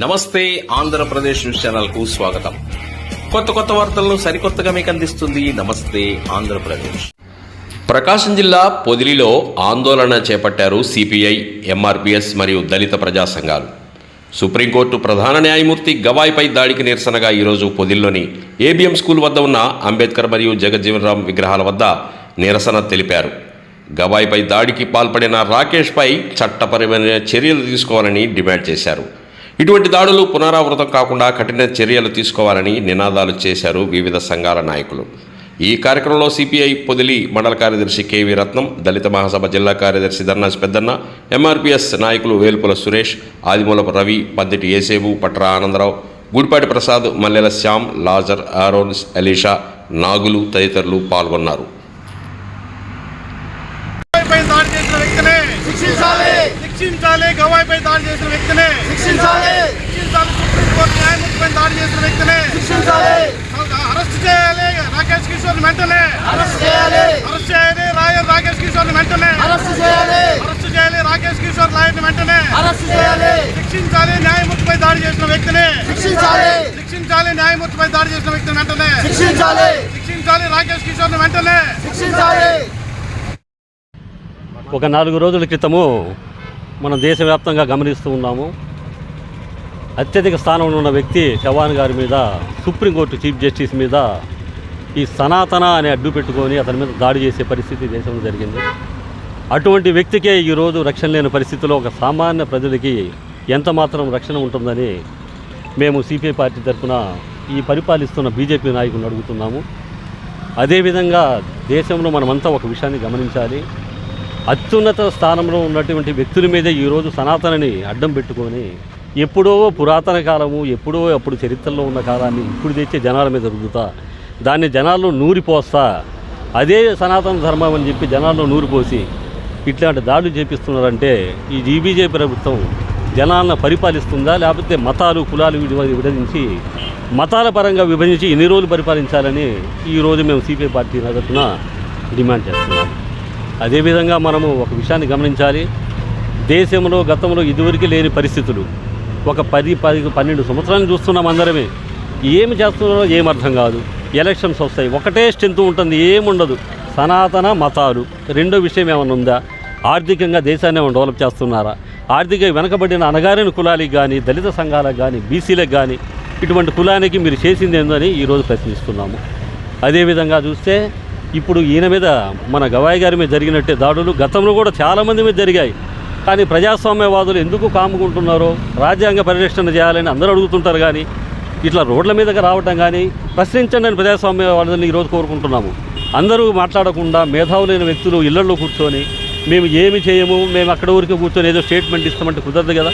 నమస్తే ఆంధ్రప్రదేశ్ న్యూస్ ఛానల్కు స్వాగతం. కొత్త కొత్త వార్తలను సరికొత్తగా మీకు అందిస్తుంది నమస్తే ఆంధ్రప్రదేశ్. ప్రకాశం జిల్లా పొదిలిలో ఆందోళన చేపట్టారు సిపిఐ ఎంఆర్పిఎస్ మరియు దళిత ప్రజా సంఘాలు. సుప్రీంకోర్టు ప్రధాన న్యాయమూర్తి గవాయ్పై దాడికి నిరసనగా ఈరోజు పొదిల్లోని ఏబిఎం స్కూల్ వద్ద ఉన్న అంబేద్కర్ మరియు జగజ్జీవనరామ్ విగ్రహాల వద్ద నిరసన తెలిపారు. గవాయ్పై దాడికి పాల్పడిన రాకేష్పై చట్టపరమైన చర్యలు తీసుకోవాలని డిమాండ్ చేశారు. ఇటువంటి దాడులు పునరావృతం కాకుండా కఠిన చర్యలు తీసుకోవాలని నినాదాలు చేశారు వివిధ సంఘాల నాయకులు. ఈ కార్యక్రమంలో సిపిఐ పొదిలి మండల కార్యదర్శి కేవీ రత్నం దళిత మహాసభ జిల్లా కార్యదర్శి ధర్నాజ్ పెద్దన్న ఎంఆర్పిఎస్ నాయకులు వేల్పుల సురేష్ ఆదిమూలపు రవి పందిటి ఏసేబు పట్ర ఆనందరావు గుడిపాటి ప్రసాద్ మల్లెల శ్యామ్ లాజర్ ఆరోన్స్ అలీషా నాగులు తదితరులు పాల్గొన్నారు గవాయిపై దాడి చేసిన వ్యక్తిని శిక్షించాలి గవాయిపై దాడి చేసిన వ్యక్తిని. శిక్షించాలి. శిక్షించాలి సుప్రీంకోర్టు న్యాయమూర్తిపై దాడి చేసిన వ్యక్తిని. శిక్షించాలి. అరెస్ట్ చేయాలి రాకేష్ కిషోర్ వెంటనే. అరెస్ట్ చేయాలి. అరెస్ట్ చేయాలి లాయర్ రాకేష్ కిషోర్ వెంటనే. అరెస్ట్ చేయాలి. అరెస్ట్ చేయాలి రాకేష్ కిషోర్ లాయర్ వెంటనే. అరెస్ట్ చేయాలి. శిక్షించాలి న్యాయమూర్తిపై దాడి చేసిన వ్యక్తిని. శిక్షించాలి. శిక్షించాలి న్యాయమూర్తిపై దాడి చేసిన వ్యక్తిని వెంటనే. శిక్షించాలి. శిక్షించాలి రాకేష్ కిషోర్ వెంటనే. శిక్షించాలి. ఒక నాలుగు రోజుల క్రితము మనం దేశవ్యాప్తంగా గమనిస్తూ ఉన్నాము. అత్యధిక స్థానంలో ఉన్న వ్యక్తి చవాన్ గారి మీద సుప్రీంకోర్టు చీఫ్ జస్టిస్ మీద ఈ సనాతన అనే అడ్డు పెట్టుకొని అతని మీద దాడి చేసే పరిస్థితి దేశంలో జరిగింది. అటువంటి వ్యక్తికే ఈరోజు రక్షణ లేని పరిస్థితిలో ఒక సామాన్య ప్రజలకి ఎంత మాత్రం రక్షణ ఉంటుందని మేము సిపిఐ పార్టీ తరఫున ఈ పరిపాలిస్తున్న బీజేపీ నాయకులను అడుగుతున్నాము. అదేవిధంగా దేశంలో మనమంతా ఒక విషయాన్ని గమనించాలి. అత్యున్నత స్థానంలో ఉన్నటువంటి వ్యక్తుల మీద ఈరోజు సనాతనని అడ్డం పెట్టుకొని ఎప్పుడో పురాతన కాలము ఎప్పుడో అప్పుడు చరిత్రలో ఉన్న కాలాన్ని ఇప్పుడు తెచ్చే జనాల మీద రుద్దుతా దాన్ని జనాల్లో నూరిపోస్తా అదే సనాతన ధర్మం అని చెప్పి జనాల్లో నూరిపోసి ఇట్లాంటి దాడులు చేపిస్తున్నారంటే ఈ జీబీజే ప్రభుత్వం జనాలను పరిపాలిస్తుందా లేకపోతే మతాలు కులాలు విభజించి మతాల పరంగా విభజించి ఎన్ని రోజులు పరిపాలించాలని ఈరోజు మేము సిపిఐ పార్టీ తరఫున డిమాండ్ చేస్తున్నాం. అదేవిధంగా మనము ఒక విషయాన్ని గమనించాలి. దేశంలో గతంలో ఇదివరకు లేని పరిస్థితులు. ఒక పది పది పన్నెండు సంవత్సరాలు చూస్తున్నాం అందరమే. ఏమి చేస్తున్నారో ఏమర్థం కాదు. ఎలక్షన్స్ వస్తాయి. ఒకటే స్ట్రెంత్ ఉంటుంది. ఏముండదు సనాతన మతాలు. రెండో విషయం ఏమైనా ఉందా? ఆర్థికంగా దేశాన్ని ఏమైనా డెవలప్ చేస్తున్నారా? ఆర్థిక వెనకబడిన అనగారిన కులాలకు కానీ దళిత సంఘాలకు కానీ బీసీలకు కానీ ఇటువంటి కులానికి మీరు చేసింది ఏందని ఈరోజు ప్రశ్నిస్తున్నాము. అదేవిధంగా చూస్తే ఇప్పుడు ఈయన మీద మన గవాయి గారి మీద జరిగినట్టే దాడులు గతంలో కూడా చాలామంది మీద జరిగాయి. కానీ ప్రజాస్వామ్యవాదులు ఎందుకు కాముకుంటున్నారో రాజ్యాంగ పరిరక్షణ చేయాలని అందరూ అడుగుతుంటారు కానీ ఇట్లా రోడ్ల మీదకి రావటం కానీ ప్రశ్నించండి అని ప్రజాస్వామ్యవాదులను ఈరోజు కోరుకుంటున్నాము. అందరూ మాట్లాడకుండా మేధావులైన వ్యక్తులు ఇళ్ళలో కూర్చొని మేము ఏమి చేయము మేము అక్కడ ఊరికి కూర్చొని ఏదో స్టేట్మెంట్ ఇస్తామంటే కుదరదు కదా.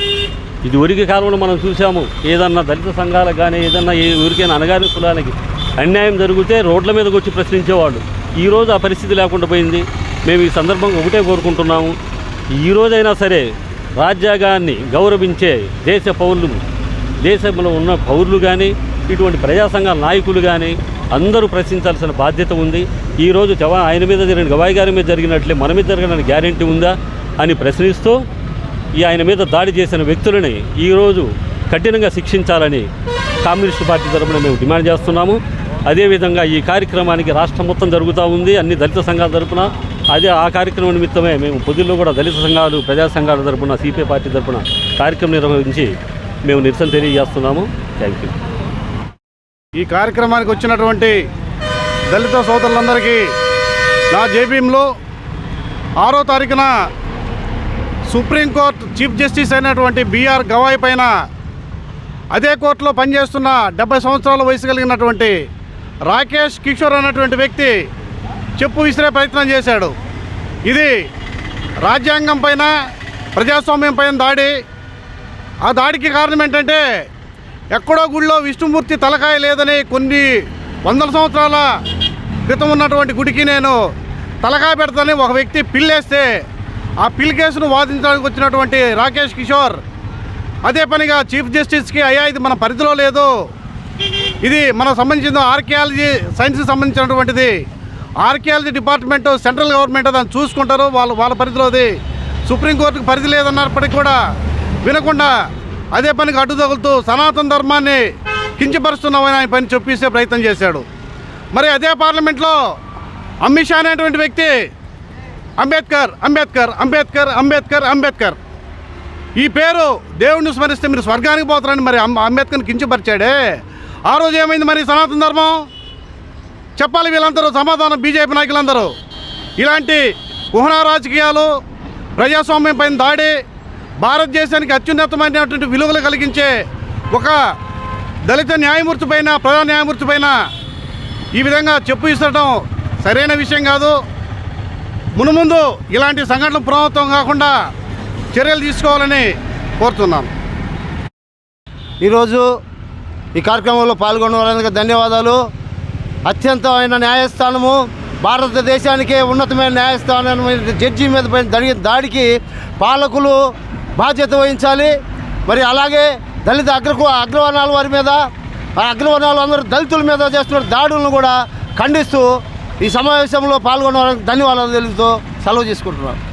ఇది ఊరికి కాలంలో మనం చూసాము ఏదన్నా దళిత సంఘాలకు కానీ ఏదన్నా ఏ ఊరికైనా అనగాని కులాలకి అన్యాయం జరిగితే రోడ్ల మీదకి వచ్చి ప్రశ్నించేవాళ్ళు. ఈరోజు ఆ పరిస్థితి లేకుండా పోయింది. మేము ఈ సందర్భంగా ఒకటే కోరుకుంటున్నాము. ఈ రోజైనా సరే రాజ్యాంగాన్ని గౌరవించే దేశ పౌరులు దేశంలో ఉన్న పౌరులు కానీ ఇటువంటి ప్రజా సంఘాల నాయకులు కానీ అందరూ ప్రశ్నించాల్సిన బాధ్యత ఉంది. ఈరోజు జవా ఆయన మీద జరిగిన గవాయి గారి మీద జరిగినట్లే మన మీద జరగడానికి గ్యారెంటీ ఉందా అని ప్రశ్నిస్తూ ఈ ఆయన మీద దాడి చేసిన వ్యక్తులని ఈరోజు కఠినంగా శిక్షించాలని కమ్యూనిస్టు పార్టీ తరఫున మేము డిమాండ్ చేస్తున్నాము. అదేవిధంగా ఈ కార్యక్రమానికి రాష్ట్రం మొత్తం జరుగుతూ ఉంది. అన్ని దళిత సంఘాల తరపున అదే ఆ కార్యక్రమం నిమిత్తమే మేము పొద్దుల్లో కూడా దళిత సంఘాలు ప్రజా సంఘాల తరపున సిపిఐ పార్టీ తరపున కార్యక్రమం నిర్వహించి మేము నిరసన తెలియజేస్తున్నాము. Thank you. ఈ కార్యక్రమానికి వచ్చినటువంటి దళిత సోదరులందరికీ నా జేబీఎంలో ఆరో తారీఖున సుప్రీంకోర్టు చీఫ్ జస్టిస్ అయినటువంటి బీఆర్ గవాయ్ పైన అదే కోర్టులో పనిచేస్తున్న డెబ్బై సంవత్సరాల వయసు కలిగినటువంటి రాకేష్ కిషోర్ అన్నటువంటి వ్యక్తి చెప్పు విసిరే ప్రయత్నం చేశాడు. ఇది రాజ్యాంగం పైన ప్రజాస్వామ్యం పైన దాడి. ఆ దాడికి కారణం ఏంటంటే ఎక్కడో గుడిలో విష్ణుమూర్తి తలకాయ లేదని కొన్ని వందల సంవత్సరాల క్రితం ఉన్నటువంటి గుడికి నేను తలకాయ పెడతానని ఒక వ్యక్తి పిల్లేస్తే ఆ పిల్ కేసును వాదించడానికి వచ్చినటువంటి రాకేష్ కిషోర్ అదే పనిగా చీఫ్ జస్టిస్కి అయ్యా ఇది మన పరిధిలో లేదు. ఇది మనకు సంబంధించిన ఆర్కియాలజీ సైన్స్కి సంబంధించినటువంటిది. ఆర్కియాలజీ డిపార్ట్మెంట్ సెంట్రల్ గవర్నమెంట్ దాన్ని చూసుకుంటారు. వాళ్ళు వాళ్ళ పరిధిలోది సుప్రీంకోర్టుకు పరిధి లేదన్నప్పటికీ కూడా వినకుండా అదే పనికి అడ్డు తగులుతూ సనాతన ధర్మాన్ని కించపరుస్తున్నామని ఆయన పని చెప్పేసే ప్రయత్నం చేశాడు. మరి అదే పార్లమెంట్లో అమిత్ షా అనేటువంటి వ్యక్తి అంబేద్కర్ అంబేద్కర్ అంబేద్కర్ అంబేద్కర్ అంబేద్కర్. ఈ పేరు దేవుణ్ణి స్మరిస్తే మీరు స్వర్గానికి పోతారని మరి అంబ- అంబేద్కర్ని కించపరిచాడే. ఆ రోజు ఏమైంది మరి సనాతన ధర్మం? చెప్పాలి వీళ్ళందరూ సమాధానం బీజేపీ నాయకులందరూ. ఇలాంటి కుహనా రాజకీయాలు ప్రజాస్వామ్యం పైన దాడి భారతదేశానికి అత్యున్నతమైనటువంటి విలువలు కలిగించే ఒక దళిత న్యాయమూర్తి పైన ప్రధాన న్యాయమూర్తి పైన ఈ విధంగా చెప్పు ఇస్తడం సరైన విషయం కాదు. మునుముందు ఇలాంటి సంఘటనలు పునరావృతం కాకుండా చర్యలు తీసుకోవాలని కోరుతున్నాను. ఈరోజు ఈ కార్యక్రమంలో పాల్గొన్న వారందరికీ ధన్యవాదాలు. అత్యంతమైన న్యాయస్థానము భారతదేశానికే ఉన్నతమైన న్యాయస్థానం జడ్జి మీద జరిగిన దాడికి పాలకులు బాధ్యత వహించాలి. మరి అలాగే దళిత అగ్రకు అగ్రవర్ణాల వారి మీద ఆ అగ్రవర్ణాలు అందరూ దళితుల మీద చేస్తున్న దాడులను కూడా ఖండిస్తూ ఈ సమావేశంలో పాల్గొన్న ధన్యవాదాలు తెలుపుతూ సెలవు తీసుకుంటున్నాను